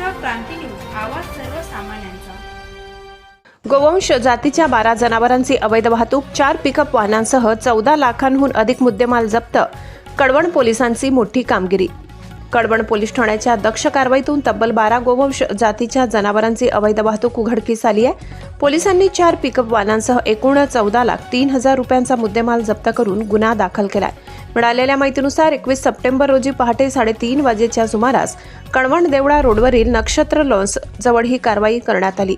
क्रांती news आवाज सर्वसामान्यांचा. गोवंश जातीच्या बारा जनावरांची अवैध वाहतूक चार पिकअप वाहनांसह चौदा लाखांहून अधिक मुद्देमाल जप्त कडवण पोलिसांची मोठी कामगिरी. कडवण पोलीस ठाण्याच्या दक्ष कारवाईतून तब्बल बारा गोवंश जातीच्या जनावरांची अवैध वाहतूक उघडकीस आली आहे. पोलिसांनी चार पिकअप वाहनांसह एकूण चौदा लाख तीन हजार रुपयांचा मुद्देमाल जप्त करून गुन्हा दाखल केलाय. मिळालेल्या माहितीनुसार एकवीस सप्टेंबर रोजी पहाटे साडेतीन वाजेच्या सुमारास कणवण देवळा रोडवरील नक्षत्र लॉन्स जवळ ही कारवाई करण्यात आली.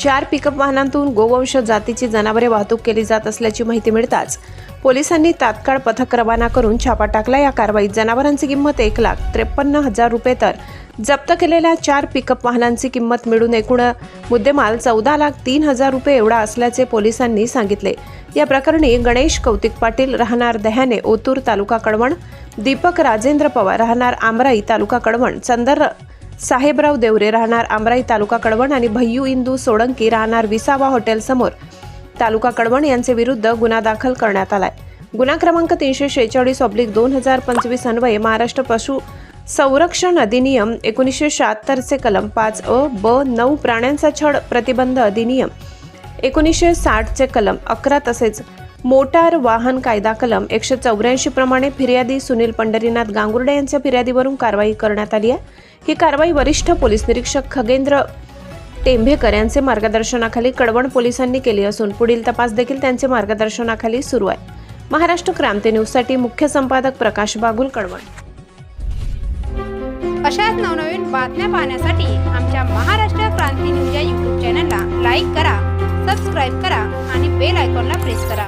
चार पिकअप वाहनांतून गोवंश जातीची जनावरे वाहतूक केली जात असल्याची माहिती मिळताच पोलिसांनी तात्काळ पथक रवाना करून छापा टाकला. या कारवाईत जनावरांची किंमत एक लाख त्रेपन्न हजार रुपये तर जप्त केलेल्या चार पिकअप वाहनांची किंमत मिळून एकूण मुद्देमाल चौदा लाख तीन हजार रुपये एवढा असल्याचे पोलिसांनी सांगितले. या प्रकरणी गणेश कौतिक पाटील राहणार दह्याने ओतूर तालुका कडवण दीपक राजेंद्र पवार राहणार आमराई तालुका कडवण चंदर साहेबराव देवरे राहणार आमराई तालुका कडवण आणि भय्यू इंदू सोडंकी राहणार विसावा हॉटेल समोर. तालुका कडवण यांचे विरुद्ध गुन्हा दाखल करण्यात आलाय. गुन्हा क्रमांक तीनशे शेहेचाळीस ऑब्लिक दोन हजार पंचवीस अन्वये महाराष्ट्र पशु संरक्षण अधिनियम एकोणीसशे शहात्तरचे कलम पाच अ ब नऊ प्राण्यांचा छळ प्रतिबंध अधिनियम एकोणीसशे साठचे कलम अकरा तसेच मोटार वाहन कायदा कलम एकशे चौऱ्याऐंशी प्रमाणे फिर्यादी सुनील पंढरीनाथ गांगुर्डे यांच्या फिर्यादीवरून कारवाई करण्यात आली आहे. ही कारवाई वरिष्ठ पोलीस निरीक्षक खगेंद्र टेंभेकर यांचे मार्गदर्शनाखाली कडवण पोलिसांनी केली असून पुढील तपास देखील त्यांचे मार्गदर्शनाखाली सुरू आहे. महाराष्ट्र क्रांती न्यूजसाठी मुख्य संपादक प्रकाश बागुल कडवण. अशाच नवनवीन बातम्या पाहण्यासाठी आमच्या महाराष्ट्र क्रांती न्यूज या यूट्यूब चॅनलला लाईक करा सबस्क्राईब करा आणि बेल आयकॉनला प्रेस करा.